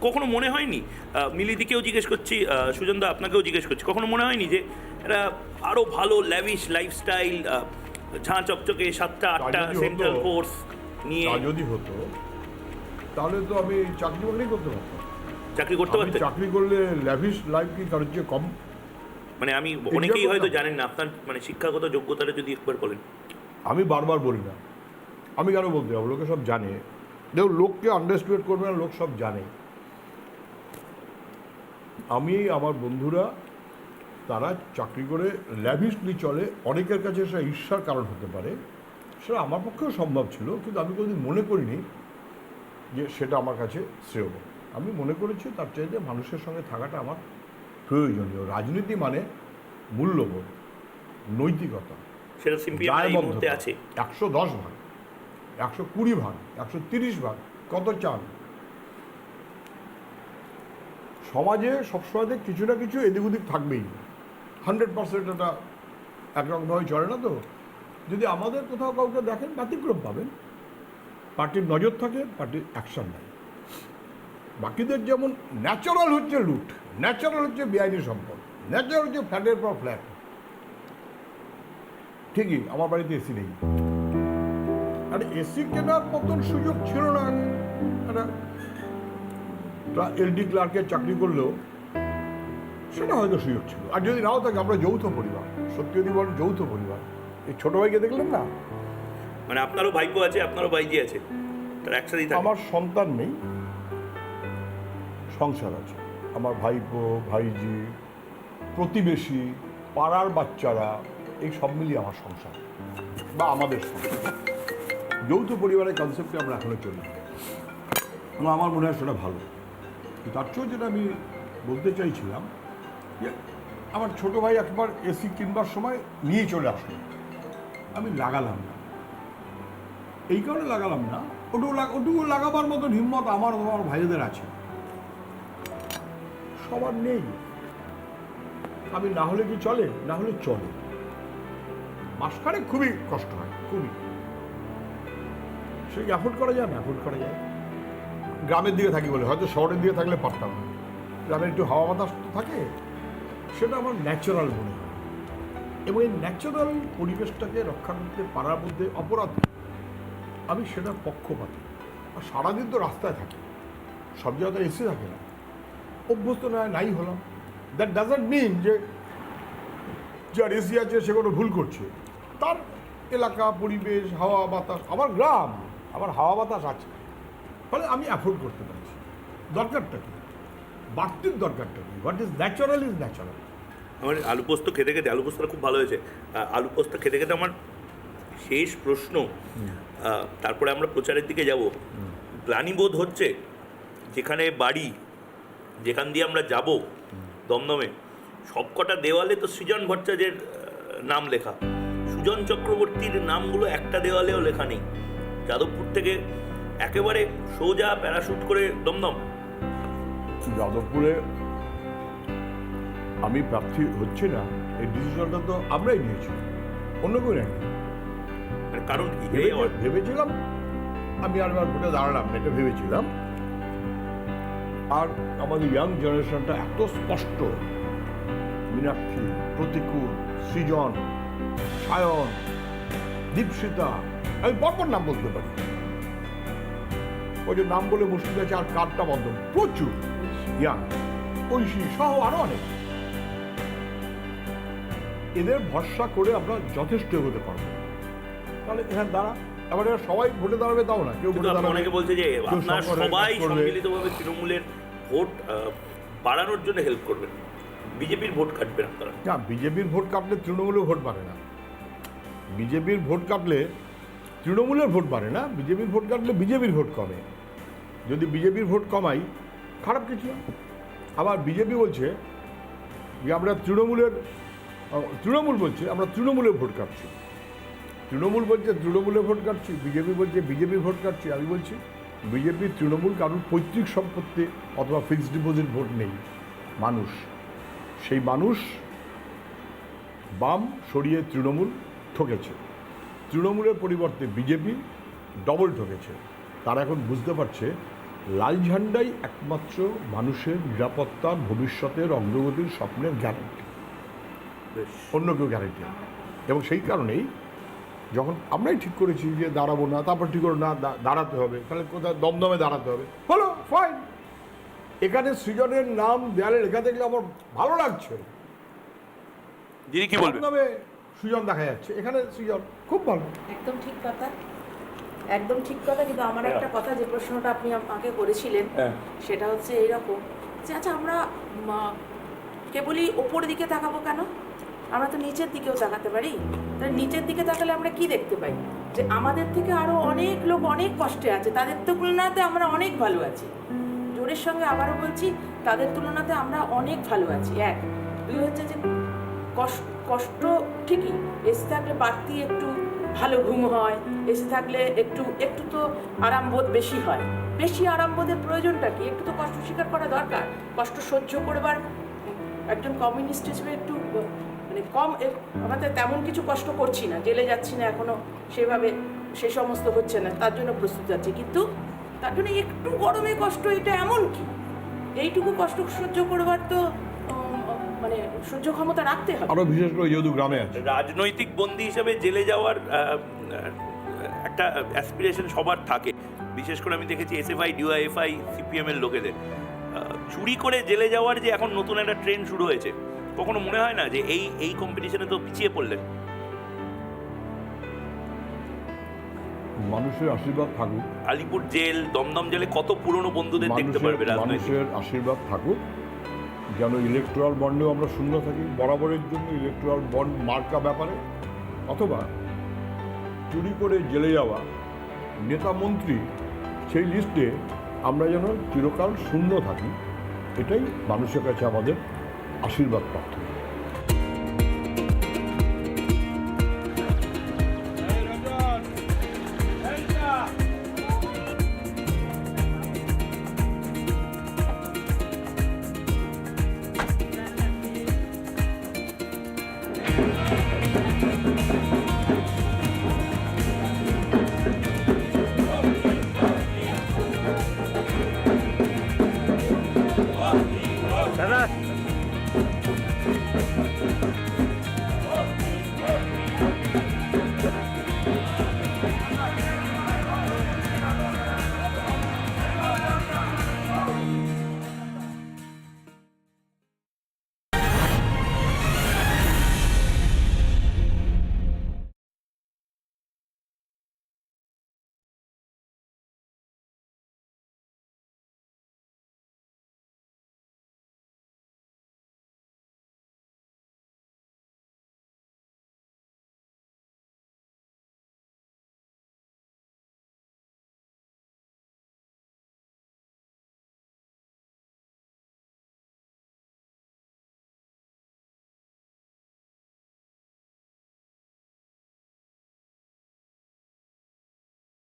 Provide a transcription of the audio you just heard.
কখনো মনে হয়নি? মিলিদিকেও জিজ্ঞেস করছি সুজনদা আপনাকেও জিজ্ঞেস করছি কখনো মনে হয়নি যে এটা আরও ভালো ল্যাভিশ লাইফস্টাইল ঝাঁ চকচকে সাতটা আটটা সেন্ট্রাল ফোর্স নিয়ে যদি হতো তাহলে তো আমি চাকরি বাকরি করতে পারতাম। চাকরি করতে আমি পারতেন? চাকরি করলে ল্যাভিশ লাইফ কি কারোর চেয়ে কম? মানে আমি অনেকেই হয়তো জানেন না আপনার মানে শিক্ষাগত যোগ্যতাটা যদি একবার বলেন। আমি বারবার বলি না। আমি কেন বলতে যাব? লোকে সব জানে। দেখো লোককে আন্ডারস্টিমেট করবে না লোক সব জানে। আমি আমার বন্ধুরা তারা চাকরি করে ল্যাভিশলি চলে। অনেকের কাছে সেটা ঈর্ষার কারণ হতে পারে। সেটা আমার পক্ষেও সম্ভব ছিল কিন্তু আমি কোনোদিন মনে করিনি যে সেটা আমার কাছে শ্রেয়। আমি মনে করেছি তার চাইতে মানুষের সঙ্গে থাকাটা আমার প্রয়োজনীয়। রাজনীতি মানে মূল্যবোধ নৈতিকতা সেটা আছে। একশো দশ ভাগ একশো কুড়ি ভাগ একশো তিরিশ ভাগ কত চান? সমাজে সবসময় কিছু না কিছু এদিক ওদিক থাকবেই। হান্ড্রেড পার্সেন্ট এটা একরকমভাবে চলে না তো? যদি আমাদের কোথাও কাউকে দেখেন, ব্যতিক্রম পাবেন। পার্টির নজর থাকে, পার্টির অ্যাকশন নেয়। বাকিদের যেমন ন্যাচারাল হচ্ছে লুট ন্যাচারাল হচ্ছে বেআইনি সম্পদ ন্যাচারাল হচ্ছে ফ্ল্যাটের পর ফ্ল্যাট ঠিকই, আমার বাড়িতে এসি নেই। আর এসি কেনার মতন সুযোগ ছিল না। একটা এলডি ক্লার্কের চাকরি করলেও সেটা হয়তো সুযোগ ছিল। আর যদি নাও থাকে আমরা যৌথ পরিবার। সত্যি যদি বলেন যৌথ পরিবার। এই ছোট ভাইকে দেখলেন না? মানে আপনারও ভাইপো আছে আপনারও ভাইজি আছে। তারা একসাথেই থাকে। আমার সন্তান নেই সংসার আছে। আমার ভাইপো ভাইজি প্রতিবেশী পাড়ার বাচ্চারা এই সব মিলিয়ে আমার সংসার বা আমাদের সংসার। যৌথ পরিবারের কনসেপ্টে আমরা এখনও চলি এবং আমার মনে হয় সেটা ভালো। তার চেয়েও যেটা আমি বলতে চাইছিলাম যে আমার ছোটো ভাই একবার এসি কিনবার সময় নিয়ে চলে আসলো। আমি লাগালাম না। এই কারণে লাগালাম না। ওটুকু ওটুকু লাগাবার মতন হিম্মত আমার আমার ভাইদের আছে। সবার নেই। আমি না হলে কি চলে? না হলে চলে। মাসখানে খুবই কষ্ট হয়, খুবই। সে অ্যাফোর্ড করা যায়? না অ্যাফোর্ড করা যায়। গ্রামের দিকে থাকি বলে, হয়তো শহরের দিকে থাকলে পারতাম। গ্রামের একটু হাওয়া বাতাস থাকে, সেটা আমার ন্যাচারাল মনে হয়। এবং এই ন্যাচারাল পরিবেশটাকে রক্ষা করতে পারার মধ্যে অপরাধ, আমি সেটার পক্ষপাতি। আর সারাদিন তো রাস্তায় থাকি, সব জায়গায় এসে থাকে না। অভ্যস্ত না নাই হলাম। দ্যাট ডাজন্ট মিন যে যার এসি আছে, সে কোনো ভুল করছে। তার এলাকা, পরিবেশ, হাওয়া বাতাস, আমার গ্রাম, আমার হাওয়া বাতাস আছে। ফলে আমি অ্যাফোর্ড করতে পারছি। দরকারটা কি? বাড়তির দরকারটা কি? What is natural is natural আমার আলু পোস্ত খেতে খেতে আলু পোস্তটা খুব ভালো হয়েছে। আলু পোস্ত খেতে খেতে আমার শেষ প্রশ্ন তারপরে আমরা প্রচারের দিকে যাব। গ্লানিবোধ হচ্ছে যেখানে বাড়ি যেখান দিয়ে আমরা যাব দমদমে সবকটা দেওয়ালে তো সৃজন ভট্টাচার্যের নাম লেখা। সুজন চক্রবর্তীর নামগুলো একটা দেওয়ালেও লেখা নেই। যাদবপুর থেকে একেবারে সোজা প্যারাশুট করে দমদম। যাদবপুরে আমি প্রার্থী হচ্ছি না এই ডিসিশনটা তো আমরাই নিয়েছি অন্য কেউ মানে কারণ কি? ভেবেছিলাম আমি আর এবার ভোটে দাঁড়ালাম না, এটা ভেবেছিলাম। আর আমাদের ইয়াং জেনারেশনটা এত স্পষ্ট মীনাক্ষী প্রতিকূল সৃজন সায়ন দীপশিতা আমি পরপর নাম বলতে পারি। ওই যে নাম বলে মুশকিল আছে আর কার্ডটা বন্ধ। প্রচুর। ইয়াং ঐশী সহ আরও অনেক। এদের ভরসা করে আমরা যথেষ্ট এগোতে পারব। তাহলে এখানে দাঁড়া। এবার সবাই ভোটে দাঁড়াবে তাও না। কেউ ভোটে দাঁড়াবে। অনেকে বলছে যে আপনারা সবাই সম্মিলিতভাবে তৃণমূলের ভোট বাড়ানোর জন্য হেল্প করবেন। বিজেপির ভোট কাটবেন আপনারা। না বিজেপির ভোট কাটলে তৃণমূলের ভোট বাড়ে না। বিজেপির ভোট কাটলে তৃণমূলের ভোট বাড়ে না। বিজেপির ভোট কাটলে বিজেপির ভোট কমে। যদি বিজেপির ভোট কমাই, খারাপ কিছু না। আবার বিজেপি বলছে যে আমরা তৃণমূলের তৃণমূল বলছে, আমরা তৃণমূলে ভোট কাটছি। তৃণমূল বলছে তৃণমূলে ভোট কাটছি, বিজেপি বলছে বিজেপির ভোট কাটছি। আমি বলছি, বিজেপি, তৃণমূল কারোর পৈতৃক সম্পত্তি অথবা ফিক্সড ডিপোজিট ভোট নেই। মানুষ। সেই মানুষ বাম সরিয়ে তৃণমূল ঠকেছে। তৃণমূলের পরিবর্তে বিজেপি ডবল ঠকেছে। তারা এখন বুঝতে পারছে লাল ঝান্ডাই একমাত্র মানুষের নিরাপত্তার ভবিষ্যতের অগ্রগতির স্বপ্নের গ্যারান্টি বেশ। অন্য কেউ গ্যারান্টি এবং সেই কারণেই যখন আমরাই ঠিক করেছি যে দাঁড়াবো না তারপর ঠিক করে না দাঁড়াতে হবে। তাহলে কোথায় দমদমে দাঁড়াতে হবে? হলো ফাইন এখানে সৃজনের নাম দেয়ালে লেখা দেখলে আমার ভালো লাগছে। দিদি কি বলবেন? দমদমে সৃজন দেখা যাচ্ছে। এখানে সৃজন খুব ভালো। একদম ঠিক কথা। একদম ঠিক কথা কিন্তু আমার একটা কথা যে প্রশ্নটা আপনি আমাকে করেছিলেন হ্যাঁ। সেটা হচ্ছে এইরকম। যে আচ্ছা আমরা কেবলই ওপরের দিকে তাকাবো কেন? আমরা তো নিচের দিকেও তাকাতে পারি। তাহলে নিচের দিকে তাকালে আমরা কি দেখতে পাই? যে আমাদের থেকে আরও অনেক লোক অনেক কষ্টে আছে তাদের তুলনাতে আমরা অনেক ভালো আছি। জোরের সঙ্গে আবারও বলছি তাদের তুলনাতে আমরা অনেক ভালো আছি। এক দুই হচ্ছে যে কষ্ট কষ্ট ঠিকই এসে থাকলে বাড়তি একটু ভালো ঘুম হয়, এসে থাকলে একটু একটু তো আরামবোধ বেশি হয়। বেশি আরামবোধের প্রয়োজনটা কি? একটু তো কষ্ট স্বীকার করা দরকার। কষ্ট সহ্য করবার একজন কমিউনিস্ট হিসেবে একটু মানে কম আমাদের তেমন কিছু কষ্ট করছি না, জেলে যাচ্ছি না এখনও, সেভাবে সে সমস্ত হচ্ছে না, তার জন্য প্রস্তুত আছি। কিন্তু তার জন্য একটু গরমে কষ্ট, এটা এমন কি? এইটুকু কষ্ট সহ্য করবার তো মানে সহ্য ক্ষমতা রাখতে হবে। আরও বিশেষ করে যেহেতু গ্রামে আছে। রাজনৈতিক বন্দী হিসেবে জেলে যাওয়ার একটা অ্যাসপিরেশন সবার থাকে। বিশেষ করে আমি দেখেছি এসএফআই ডিওয়াইএফআই সিপিএম এর লোকেদের। চুরি করে জেলে যাওয়ার যে এখন নতুন একটা ট্রেন্ড শুরু হয়েছে কখনো মনে হয় না যে এই এই কম্পিটিশনে তো পিছিয়ে পড়লেন? মানুষের আশীর্বাদ থাকুক। আলিপুর জেল দমদম জেলে কত পুরনো বন্ধুদের দেখতে পারবে রাজনৈতিক। মানুষের আশীর্বাদ থাকুক। যেন ইলেকট্রাল বন্ডেও আমরা শূন্য থাকি, বরাবরের জন্য ইলেকট্রাল বন্ড মার্কা ব্যাপারে, অথবা চুরি করে জেলে যাওয়া নেতা মন্ত্রী সেই লিস্টে আমরা যেন চিরকাল শূন্য থাকি, এটাই মানুষের কাছে আমাদের আশীর্বাদ প্রার্থনা।